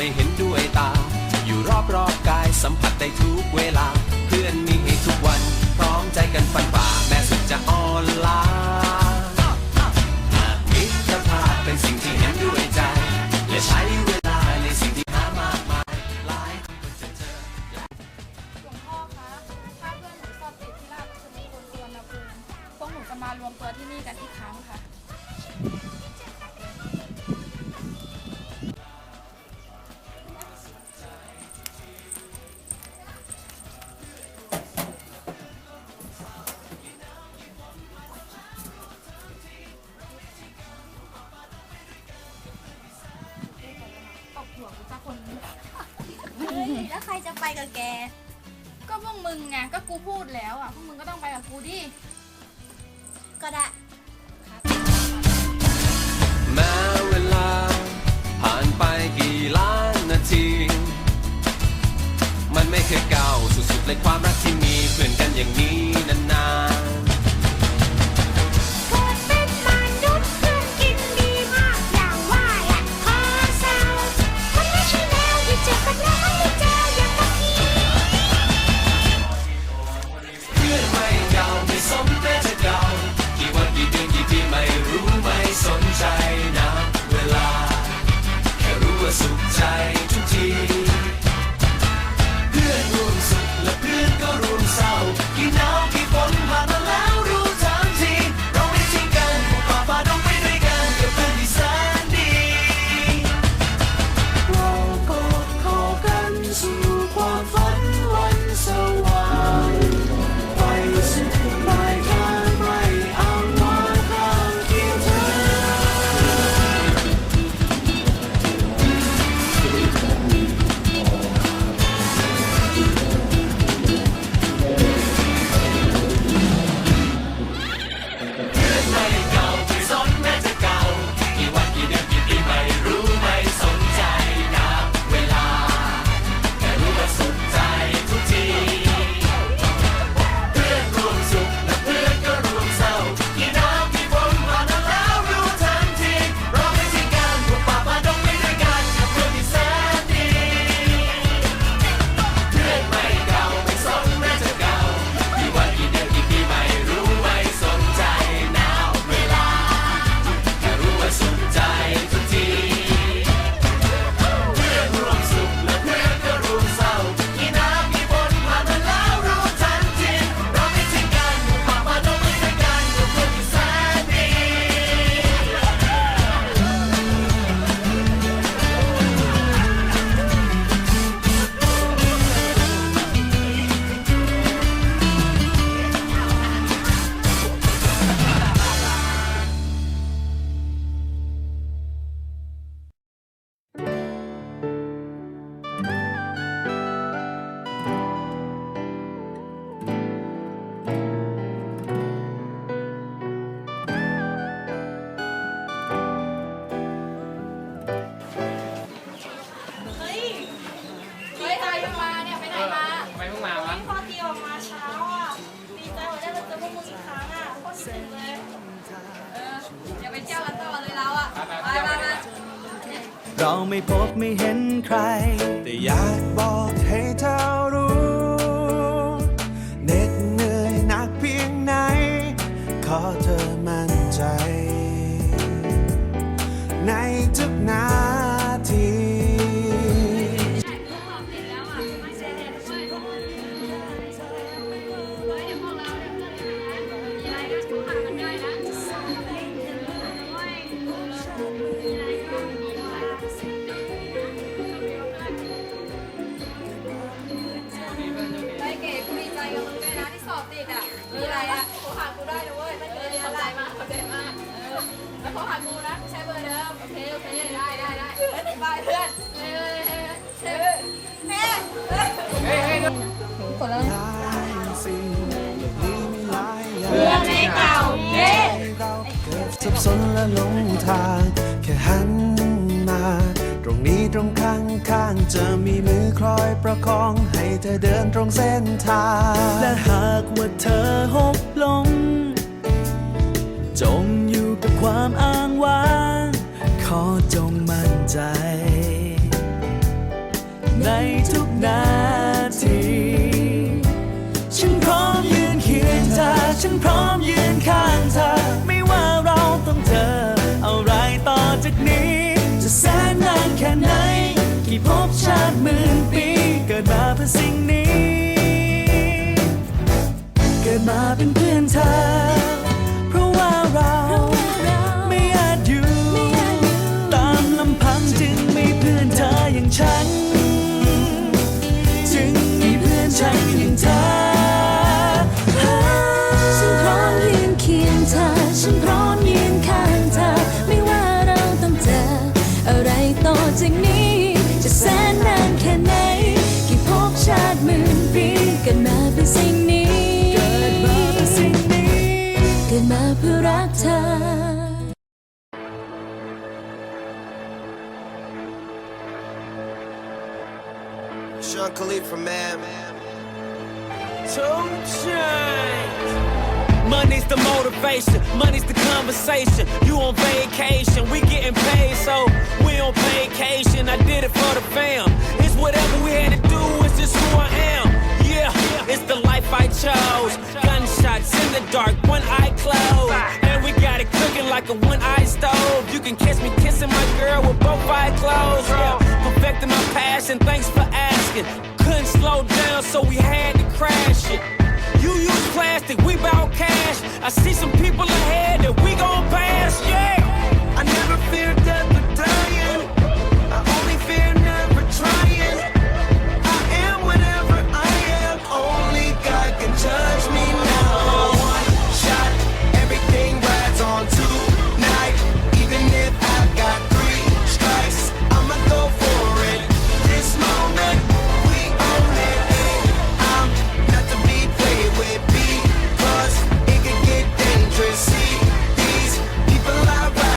ไม่เห็น วกูสัคนแล้วใครจะไปกับแก ก็พวกมึงไงก็กูพูดแล้วอะพวกมึงก็ต้องไปกับกูดิก็ได้ความรักที่มีเปลี่ยนกันอย่างนี้ เฮ้ยเฮ้ยตายยังมาเนี่ยไปไหนมาไมพิ่งมาวอตีออมาเช้าอะดีใจว่าได้เจอพวกมึงอีกครั้งอะโครคิดถึงเลย เอออย่าไปเที่วันต่อเลยเราอะไปไปไปเราไม่พบไม่เห็นใคร แต่อยากบอกให้เธอ 那。 กดแล้วหลายสิ่งโลกนี้มีหลายอย่างเรื่อนเก่าเย้เราเกิดสับสนและหลงทางแค่หันมา ตรงนี้ตรงข้างข้างจะมีมือคอยประคองให้เธอเดินตรงเส้นทาง และหากว่าเธอหกลง จมอยู่กับความอ้า อจงมั่นใจ ในทุกนาที ฉันพร้อมยืนเคียงเธอ ฉันพร้อมยืนข้างเธอ Sean Khalifa, man. Two chains. Money's the motivation, money's the conversation. You on vacation, we getting paid, so we on vacation. I did it for the fam. It's whatever we had to do, it's just who I am. Yeah, it's the life I chose. Gunshots in the dark, one eye closed. And we got it cooking like a one eye stove. You can kiss me kissing my girl with both eyes closed. Yeah, perfecting my passion, thanks for asking asking. Couldn't slow down, so we had to crash it. You use plastic, we bout cash. I see some people ahead that we gon' pass, yeah. I never